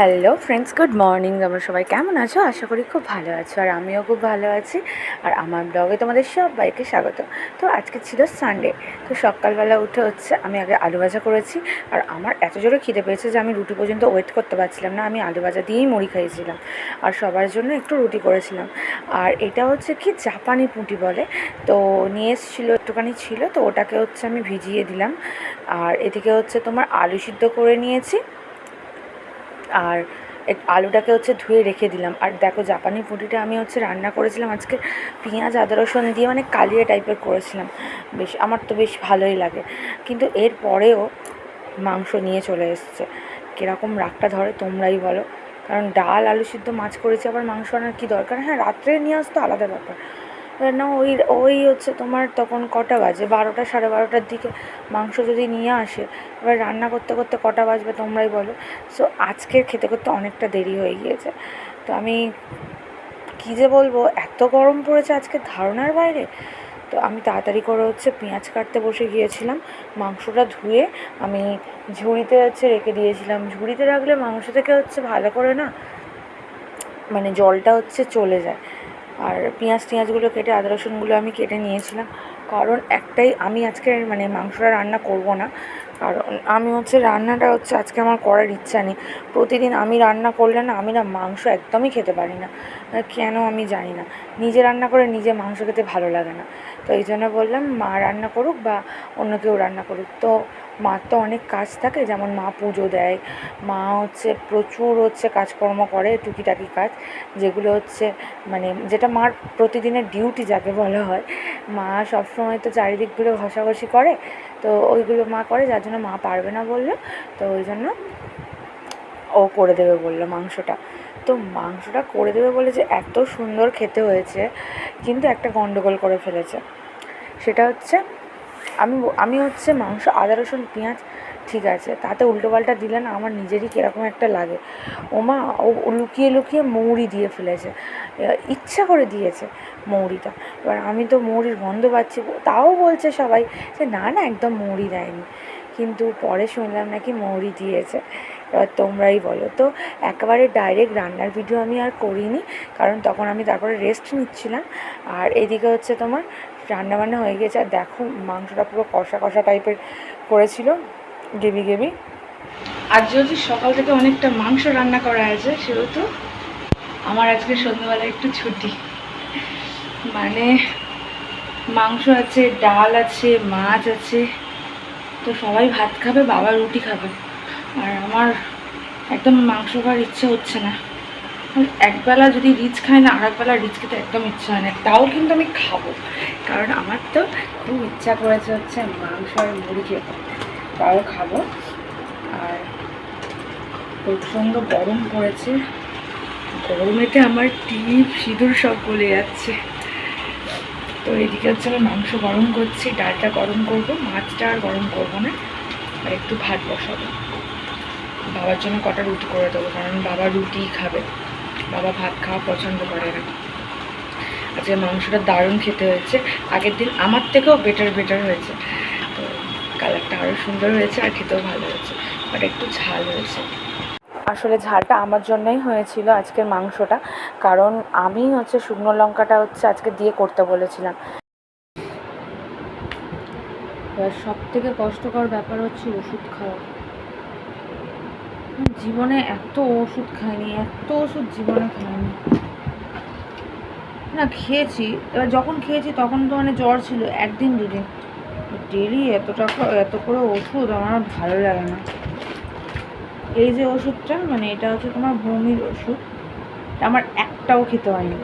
Hello friends good morning তোমরা সবাই কেমন আছো? আশা করি খুব ভালো আছো, আর আমিও খুব ভালো আছি। আর আমার ব্লগে তোমাদের সবাইকে স্বাগত। তো আজকে ছিল সানডে তো সকালবেলা উঠে হচ্ছে আমি আগে আলু ভাজা করেছি। আর আমার এত জোরে খিদে পেয়েছে যে আমি রুটি পর্যন্ত ওয়েট করতে পারছিলাম না। আমি আলু ভাজা দিয়েই মুড়ি খাইয়েছিলাম। আর সবার জন্য একটু রুটি করেছিলাম। আর এটা হচ্ছে কি জাপানি পুঁটি বলে। তো নিয়ে এসেছিল, একটুখানি ছিল, তো ওটাকে হচ্ছে আমি ভিজিয়ে দিলাম। আর এদিকে হচ্ছে তোমার আলু সিদ্ধ করে নিয়েছি। আর আলুটাকে হচ্ছে ধুয়ে রেখে দিলাম। আর দেখো জাপানি পুঁটিটা আমি হচ্ছে রান্না করেছিলাম আজকে পেঁয়াজ, আদা, রসুন দিয়ে মানে কালিয়া টাইপের করেছিলাম। বেশ, আমার তো বেশ ভালোই লাগে। কিন্তু এর পরেও মাংস নিয়ে চলে এসছে। কীরকম রাগটা ধরে তোমরাই বলো। কারণ ডাল, আলু সিদ্ধ মাছ করেছি, আবার মাংস আনার কী দরকার? হ্যাঁ রাত্রে নিয়ে আসতো আলাদা ব্যাপার। না, ওই ওই হচ্ছে তোমার তখন কটা বাজে? বারোটা, সাড়ে বারোটার দিকে মাংস যদি নিয়ে আসে, এবার রান্না করতে করতে কটা বাজবে তোমরাই বলো। সো আজকের খেতে করতে অনেকটা দেরি হয়ে গিয়েছে। তো আমি কী যে বলব, এত গরম পড়েছে আজকে ধারণার বাইরে। তো আমি তাড়াতাড়ি করে হচ্ছে পেঁয়াজ কাটতে বসে গিয়েছিলাম। মাংসটা ধুয়ে আমি ঝুড়িতে হচ্ছে রেখে দিয়েছিলাম। ঝুড়িতে রাখলে মাংস থেকে হচ্ছে ভালো করে না মানে জলটা হচ্ছে চলে যায়। আর পেঁয়াজ টিয়াজগুলো কেটে, আদা রসুনগুলো আমি কেটে নিয়েছিলাম। কারণ একটাই আমি আজকে মানে মাংসটা রান্না করব না। কারণ আমি হচ্ছে রান্নাটা হচ্ছে আজকে আমার করার ইচ্ছা নেই। প্রতিদিন আমি রান্না করলে না, আমি না মাংস একদমই খেতে পারি না। কেন আমি জানি না। নিজে রান্না করে নিজে মাংস খেতে ভালো লাগে না। তো এই জন্য বললাম, মা রান্না করুক বা অন্য কেউ রান্না করুক। তো মার তো অনেক কাজ থাকে, যেমন মা পুজো দেয়, মা হচ্ছে প্রচুর হচ্ছে কাজকর্ম করে, টুকিটাকি কাজ, যেগুলো হচ্ছে মানে যেটা মার প্রতিদিনের ডিউটি যাকে বলা হয়। মা সবসময় তো চারিদিকগুলো ঘষাঘষি করে, তো ওইগুলো মা করে, যার জন্য মা পারবে না বলল, তো ওই জন্য ও করে দেবে বলল মাংসটা। তো মাংসটা করে দেবে বলে যে এত সুন্দর খেতে হয়েছে, কিন্তু একটা গন্ডগোল করে ফেলেছে। সেটা হচ্ছে আমি আমি হচ্ছে মাংস, আদা, রসুন, পেঁয়াজ, ঠিক আছে। তাতে উল্টোপাল্টা দিলে না আমার নিজেরই কীরকম একটা লাগে। ওমা ও লুকিয়ে লুকিয়ে মৌরি দিয়ে ফেলেছে। ইচ্ছা করে দিয়েছে মৌরিটা। এবার আমি তো মৌরির গন্ধ পাচ্ছি। তাও বলছে সবাই যে, না না, একদম মৌরি দেয়নি। কিন্তু পরে শুনলাম নাকি মৌরি দিয়েছে। এবার তোমরাই বলো। তো একেবারে ডাইরেক্ট রান্নার ভিডিও আমি আর করিনি, কারণ তখন আমি তারপরে রেস্ট নিচ্ছিলাম। আর এদিকে হচ্ছে তোমার রান্না বান্না হয়ে গেছে। আর দেখো, মাংসটা পুরো কষা কষা টাইপের করেছিল গেবি গেবি আর যেহেতু সকাল থেকে অনেকটা মাংস রান্না করা আছে, সেহেতু আমার আজকে সন্ধ্যাবেলা একটু ছুটি। মানে মাংস আছে, ডাল আছে, মাছ আছে, তো সবাই ভাত খাবে, বাবা রুটি খাবে। আর আমার একদম মাংস খাওয়ার ইচ্ছে হচ্ছে না। একবেলা যদি রিচ খাই না আর একবেলা রিচ খেতে একদম ইচ্ছা হয় না। তাও কিন্তু আমি খাব। কারণ আমার তো খুব ইচ্ছা করেছে হচ্ছে মাংস আর মুড়ি খেতে। তাও খাব। আর প্রচণ্ড গরম পড়েছে। গরমেতে আমার টিপ, সিঁদুর সব গলে যাচ্ছে। তো এদিকে হচ্ছে আমি মাংস গরম করছি, ডালটা গরম করব, মাছটা আর গরম করব না। একটু ভাত বসাবো। বাবার জন্য কটা রুটি করে দেবো, কারণ বাবা রুটিই খাবে। বাবা ভাত খাওয়া পছন্দ করে না। আজকে মাংসটা দারুণ খেতে হয়েছে। আগের দিন আমার থেকেও বেটার বেটার হয়েছে। তো কালারটা আরও সুন্দর হয়েছে আর খেতেও ভালো হয়েছে। বাট একটু ঝাল হয়েছে। আসলে ঝালটা আমার জন্যই হয়েছিল আজকের মাংসটা, কারণ আমি হচ্ছে শুকনো লঙ্কাটা হচ্ছে আজকে দিয়ে করতে বলেছিলাম। এবার সব থেকে কষ্টকর ব্যাপার হচ্ছে ওষুধ খাওয়া। জীবনে এত ওষুধ খাইনি, এত ওষুধ জীবনে খাইনি। না, খেয়েছি। এবার যখন খেয়েছি তখন তো মানে জ্বর ছিল, একদিন দুদিন। ডেলি এত টাকা এত করে ওষুধ আমার ভালো লাগে না। এই যে ওষুধটা মানে এটা হচ্ছে তোমার বমির ওষুধ। আমার একটাও খেতে হয়নি।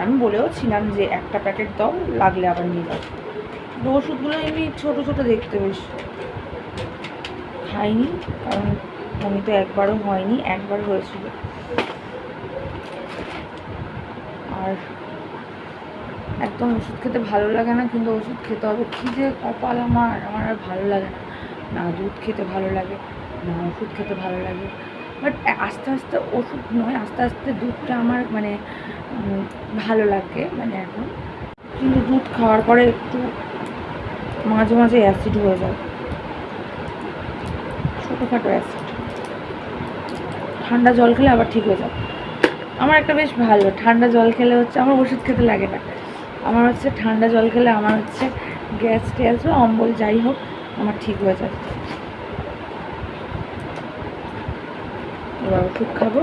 আমি বলেও ছিলাম যে একটা প্যাকেট দাও, লাগলে আবার নিয়ে যাও। ওষুধগুলো এমনি ছোটো ছোটো দেখতে বেশ। খাইনি, কারণ বমি তো একবারও হয়নি, একবার হয়েছিল। আর একদম ওষুধ খেতে ভালো লাগে না, কিন্তু ওষুধ খেতে হবে। কী যে কপাল আমার আমার আর ভালো লাগে না। না দুধ খেতে ভালো লাগে, না ওষুধ খেতে ভালো লাগে। বাট আস্তে আস্তে ওষুধ নয়, আস্তে আস্তে দুধটা আমার মানে ভালো লাগে মানে এখন। কিন্তু দুধ খাওয়ার পরে একটু মাঝে মাঝে অ্যাসিড হয়ে যায়। ছোটোখাটো অ্যাসিড ঠান্ডা জল খেলে আবার ঠিক হয়ে যাবে। আমার একটা বেশ ভালো, ঠান্ডা জল খেলে হচ্ছে আমার ওষুধ খেতে লাগে না। আমার হচ্ছে ঠান্ডা জল খেলে আমার হচ্ছে গ্যাস ট্যাস বা অম্বল যাই হোক, আমার ঠিক হয়ে যাবে। এবার ওষুধ খাব।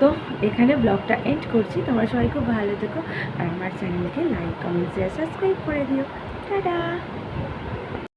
তো এখানে ব্লগটা এন্ড করছি। তোমরা সবাই খুব ভালো থেকো। আর আমার চ্যানেলকে লাইক কমেন্ট শেয়ার সাবস্ক্রাইব করে দিও। টাটা!